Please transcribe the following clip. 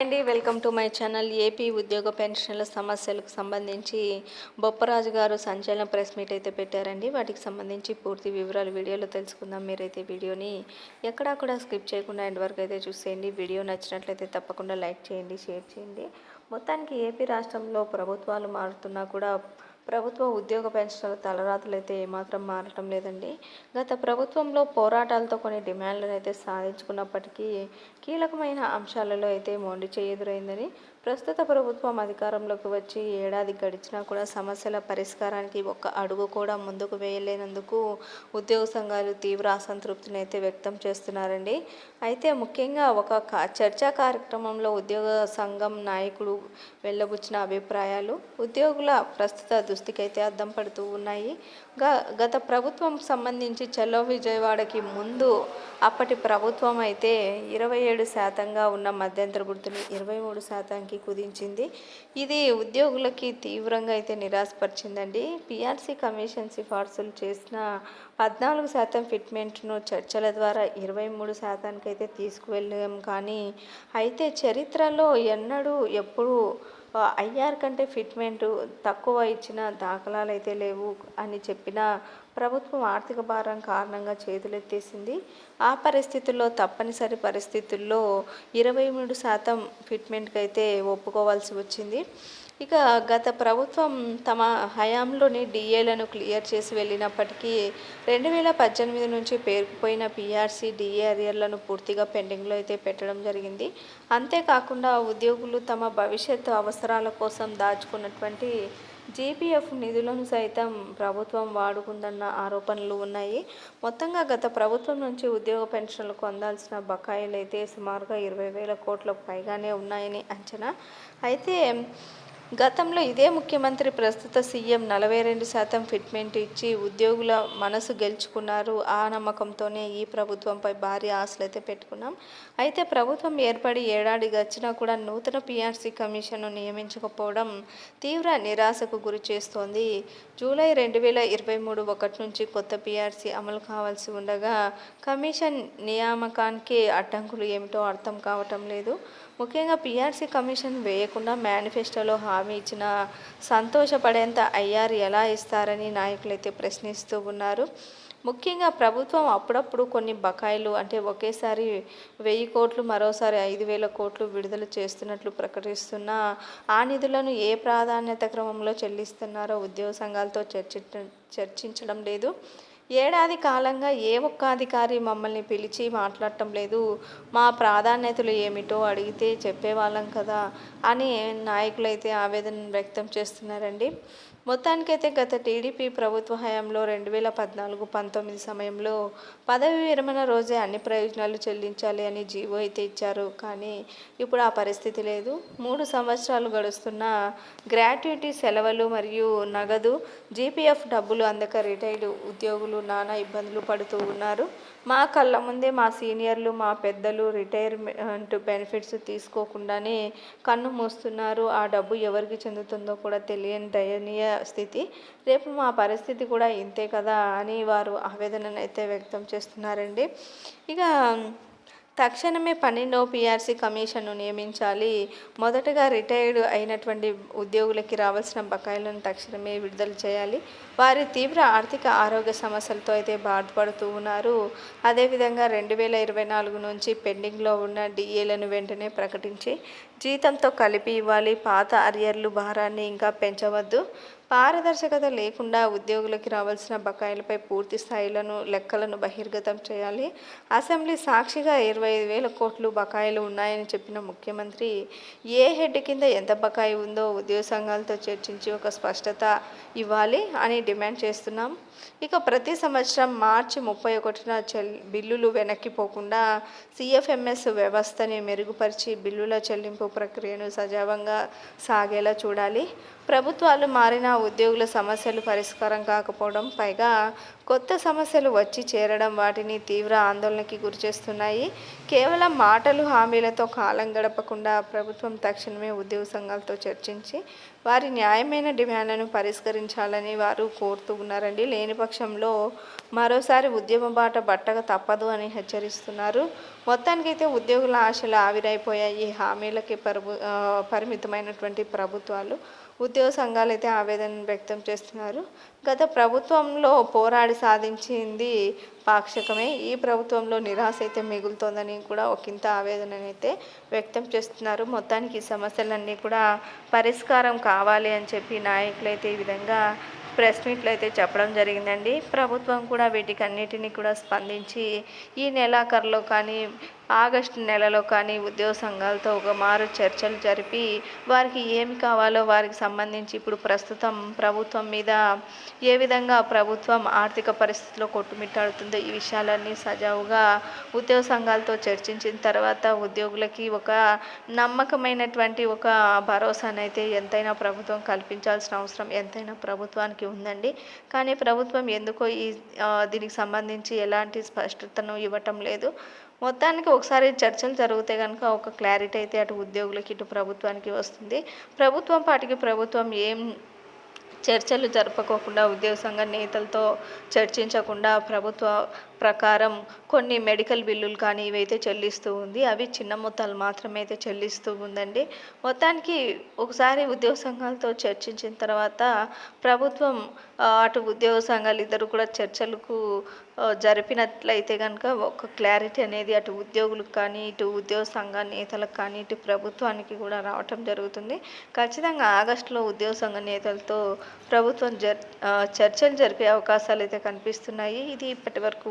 అండి welcome to my channel AP ఉద్యోగ పెన్షన్ల సమస్యలకు సంబంధించి బొప్పరాజు గారు సంచలన ప్రెస్ మీట్ అయితే పెట్టారండి. వాటికి సంబంధించి పూర్తి వివరాలు వీడియోలో తెలుసుకుందాం. మీరైతే వీడియోని ఎక్కడా కూడా స్కిప్ చేయకుండా ఎండ్ వరకు అయితే చూసేయండి. వీడియో నచ్చినట్లయితే తప్పకుండా లైక్ చేయండి షేర్ చేయండి. మొత్తానికి ఏపీ రాష్ట్రంలో ప్రభుత్వాలు మారుతున్నా కూడా ప్రభుత్వ ఉద్యోగ పెన్షన్ల తలరాతలు అయితే ఏమాత్రం మారటం లేదండి. గత ప్రభుత్వంలో పోరాటాలతో కొన్ని డిమాండ్లను అయితే సాధించుకున్నప్పటికీ కీలకమైన అంశాలలో అయితే మొండి ఎదురైందని ప్రస్తుత ప్రభుత్వం అధికారంలోకి వచ్చి ఏడాది గడిచినా కూడా సమస్యల పరిష్కారానికి ఒక్క అడుగు కూడా ముందుకు వేయలేనందుకు ఉద్యోగ సంఘాలు తీవ్ర అసంతృప్తిని అయితే వ్యక్తం చేస్తున్నారండి. అయితే ముఖ్యంగా ఒక చర్చా కార్యక్రమంలో ఉద్యోగ సంఘం నాయకుడు వెళ్ళబుచ్చిన అభిప్రాయాలు ఉద్యోగుల ప్రస్తుత దుస్థితికి అయితే అద్దం పడుతూ ఉన్నాయి. గత ప్రభుత్వం సంబంధించి చెల్లో విజయవాడకి ముందు అప్పటి ప్రభుత్వం అయితే ఇరవై ఏడు శాతంగా ఉన్న మధ్యంతర గుర్తుని ఇరవై మూడు శాతానికి కుదించింది. ఇది ఉద్యోగులకి తీవ్రంగా అయితే నిరాశపరిచిందండి. పిఆర్సీ కమిషన్ సిఫార్సులు చేసిన పద్నాలుగు శాతం ఫిట్మెంట్ను చర్చల ద్వారా ఇరవై మూడు శాతానికి అయితే తీసుకువెళ్ళాం. కానీ అయితే చరిత్రలో ఎన్నడూ ఎప్పుడూ ఐఆర్ కంటే ఫిట్మెంట్ తక్కువ ఇచ్చిన దాఖలాలు అయితే లేవు అని చెప్పిన ప్రభుత్వం ఆర్థిక భారం కారణంగా చేతులెత్తేసింది. ఆ పరిస్థితుల్లో తప్పనిసరి పరిస్థితుల్లో ఇరవై మూడు శాతం ఫిట్మెంట్కి అయితే ఒప్పుకోవాల్సి వచ్చింది. ఇక గత ప్రభుత్వం తమ హయాంలోని డిఏలను క్లియర్ చేసి వెళ్ళినప్పటికీ రెండు వేల పద్దెనిమిది నుంచి పేరుకుపోయిన పిఆర్సీ డిఏ అరియర్లను పూర్తిగా పెండింగ్లో అయితే పెట్టడం జరిగింది. అంతేకాకుండా ఉద్యోగులు తమ భవిష్యత్తు అవసరాల కోసం దాచుకున్నటువంటి జేపీఎఫ్ నిధులను సైతం ప్రభుత్వం వాడుకుందన్న ఆరోపణలు ఉన్నాయి. మొత్తంగా గత ప్రభుత్వం నుంచి ఉద్యోగ పెన్షన్లకు అందాల్సిన బకాయిలు అయితే సుమారుగా ఇరవై వేల కోట్లకు పైగానే ఉన్నాయని అంచనా. అయితే గతంలో ఇదే ముఖ్యమంత్రి ప్రస్తుత సీఎం నలభై రెండు శాతం ఫిట్మెంట్ ఇచ్చి ఉద్యోగుల మనసు గెలుచుకున్నారు. ఆ నమ్మకంతోనే ఈ ప్రభుత్వంపై భారీ ఆశలు అయితే పెట్టుకున్నాం. అయితే ప్రభుత్వం ఏర్పడి ఏడాది గచ్చినా కూడా నూతన పిఆర్సీ కమిషన్ను నియమించకపోవడం తీవ్ర నిరాశకు గురి చేస్తోంది. జూలై రెండు వేల ఇరవై మూడు ఒకటి నుంచి కొత్త పిఆర్సీ అమలు కావాల్సి ఉండగా కమిషన్ నియామకానికి అడ్డంకులు ఏమిటో అర్థం కావటం లేదు. ముఖ్యంగా పీఆర్సీ కమిషన్ వేయకుండా మేనిఫెస్టోలో హామీ ఇచ్చిన సంతోషపడేంత ఐఆర్ ఎలా ఇస్తారని నాయకులైతే ప్రశ్నిస్తూ ఉన్నారు. ముఖ్యంగా ప్రభుత్వం అప్పుడప్పుడు కొన్ని బకాయిలు అంటే ఒకేసారి వెయ్యి కోట్లు మరోసారి ఐదు వేల కోట్లు విడుదల చేస్తున్నట్లు ప్రకటిస్తున్న ఆ నిధులను ఏ ప్రాధాన్యత క్రమంలో చెల్లిస్తున్నారో ఉద్యోగ సంఘాలతో చర్చి చర్చించడం లేదు. ఏడాది కాలంగా ఏ ఒక్క అధికారి మమ్మల్ని పిలిచి మాట్లాడటం లేదు. మా ప్రాధాన్యతలు ఏమిటో అడిగితే చెప్పేవాళ్ళం కదా అని నాయకులైతే ఆవేదన వ్యక్తం చేస్తున్నారండి. మొత్తానికైతే గత టీడీపీ ప్రభుత్వ హయాంలో రెండు వేల పద్నాలుగు పంతొమ్మిది సమయంలో పదవి విరమణ రోజే అన్ని ప్రయోజనాలు చెల్లించాలి అని జీవో అయితే ఇచ్చారు. కానీ ఇప్పుడు ఆ పరిస్థితి లేదు. మూడు సంవత్సరాలు గడుస్తున్న గ్రాట్యుటీ సెలవులు మరియు నగదు జీపీఎఫ్ డబ్బులు అందక రిటైర్డ్ ఉద్యోగులు నానా ఇబ్బందులు పడుతూ ఉన్నారు. మా కళ్ళ ముందే మా సీనియర్లు మా పెద్దలు రిటైర్మెంట్ బెనిఫిట్స్ తీసుకోకుండానే కన్ను మూస్తున్నారు. ఆ డబ్బు ఎవరికి చెందుతుందో కూడా తెలియని దయనీయ స్థితి రేపు మా పరిస్థితి కూడా ఇంతే కదా అని వారు ఆవేదనను అయితే వ్యక్తం చేస్తున్నారండి. ఇక తక్షణమే పన్నెండవ పీఆర్సీ కమిషన్ను నియమించాలి. మొదటగా రిటైర్డ్ అయినటువంటి ఉద్యోగులకి రావాల్సిన బకాయిలను తక్షణమే విడుదల చేయాలి. వారి తీవ్ర ఆర్థిక ఆరోగ్య సమస్యలతో అయితే బాధపడుతూ ఉన్నారు. అదేవిధంగా రెండు వేల ఇరవై నాలుగు నుంచి పెండింగ్లో ఉన్న డిఏలను వెంటనే ప్రకటించి జీతంతో కలిపి ఇవ్వాలి. పాత అరియర్లు భారాన్ని ఇంకా పెంచవద్దు. పారదర్శకత లేకుండా ఉద్యోగులకి రావాల్సిన బకాయిలపై పూర్తి స్థాయిలను లెక్కలను బహిర్గతం చేయాలి. అసెంబ్లీ సాక్షిగా ఇరవై ఐదు వేల కోట్లు బకాయిలు ఉన్నాయని చెప్పిన ముఖ్యమంత్రి ఏ హెడ్ కింద ఎంత బకాయి ఉందో ఉద్యోగ సంఘాలతో చర్చించి ఒక స్పష్టత ఇవ్వాలి అని డిమాండ్ చేస్తున్నాం. ఇక ప్రతి సంవత్సరం మార్చి ముప్పై ఒకటిన చెల్ బిల్లులు వెనక్కి పోకుండా సిఎఫ్ఎంఎస్ వ్యవస్థని మెరుగుపరిచి బిల్లుల చెల్లింపు ప్రక్రియను సజావంగా సాగేలా చూడాలి. ప్రభుత్వాలు మారిన ఉద్యోగుల సమస్యలు పరిష్కారం కాకపోవడం పైగా కొత్త సమస్యలు వచ్చి చేరడం వాటిని తీవ్ర ఆందోళనకి గురిచేస్తున్నాయి కేవలం మాటలు హామీలతో కాలం గడపకుండా ప్రభుత్వం తక్షణమే ఉద్యోగ సంఘాలతో చర్చించి వారి న్యాయమైన డిమాండ్లను పరిష్కరించాలని వారు కోరుతూ ఉన్నారండి. లేని పక్షంలో మరోసారి ఉద్యమ బాట బట్టగా తప్పదు అని హెచ్చరిస్తున్నారు. మొత్తానికైతే ఉద్యోగుల ఆశలు ఆవిరైపోయాయి. హామీలకి పరు పరిమితమైనటువంటి ప్రభుత్వాలు ఉద్యోగ సంఘాలు అయితే ఆవేదన వ్యక్తం చేస్తున్నారు. గత ప్రభుత్వంలో పోరాడి సాధించింది పాక్షికమే. ఈ ప్రభుత్వంలో నిరాశ అయితే మిగులుతోందని కూడా ఒకంత ఆవేదన అయితే వ్యక్తం చేస్తున్నారు. మొత్తానికి ఈ సమస్యలన్నీ కూడా పరిష్కారం కావాలి అని చెప్పి నాయకులు అయితే ఈ విధంగా ప్రెస్ మీట్లు అయితే చెప్పడం జరిగిందండి. ప్రభుత్వం కూడా వీటికి అన్నిటినీ కూడా స్పందించి ఈ నెలాఖరులో కానీ ఆగస్టు నెలలో కానీ ఉద్యోగ సంఘాలతో ఒక మారు చర్చలు జరిపి వారికి ఏమి కావాలో వారికి సంబంధించి ఇప్పుడు ప్రస్తుతం ప్రభుత్వం మీద ఏ విధంగా ప్రభుత్వం ఆర్థిక పరిస్థితిలో కొట్టుమిట్టాడుతుందో ఈ విషయాలన్నీ సజావుగా ఉద్యోగ సంఘాలతో చర్చించిన తర్వాత ఉద్యోగులకి ఒక నమ్మకమైనటువంటి ఒక భరోసానైతే ఎంతైనా ప్రభుత్వం కల్పించాల్సిన అవసరం ఎంతైనా ప్రభుత్వానికి ఉందండి. కానీ ప్రభుత్వం ఎందుకో ఈ దీనికి సంబంధించి ఎలాంటి స్పష్టతను ఇవ్వటం లేదు. మొత్తానికి ఒకసారి చర్చలు జరిగితే కనుక ఒక క్లారిటీ అయితే అటు ఉద్యోగులకి ఇటు ప్రభుత్వానికి వస్తుంది. ప్రభుత్వం పాటికి ప్రభుత్వం ఏం చర్చలు జరపకోకుండా ఉద్యోగ సంఘ నేతలతో చర్చించకుండా ప్రభుత్వ ప్రకారం కొన్ని మెడికల్ బిల్లులు కానీ ఇవైతే చెల్లిస్తూ ఉంది. అవి చిన్న మొత్తాలు మాత్రమే అయితే చెల్లిస్తూ ఉందండి. మొత్తానికి ఒకసారి ఉద్యోగ సంఘాలతో చర్చించిన తర్వాత ప్రభుత్వం అటు ఉద్యోగ సంఘాలు ఇద్దరు కూడా చర్చలకు జరిపినట్లయితే కనుక ఒక క్లారిటీ అనేది అటు ఉద్యోగులకు కానీ ఇటు ఉద్యోగ సంఘ నేతలకు కానీ ఇటు ప్రభుత్వానికి కూడా రావటం జరుగుతుంది. ఖచ్చితంగా ఆగస్టులో ఉద్యోగ సంఘ నేతలతో ప్రభుత్వం జర్ చర్చలు జరిపే అవకాశాలు అయితే కనిపిస్తున్నాయి. ఇది ఇప్పటి వరకు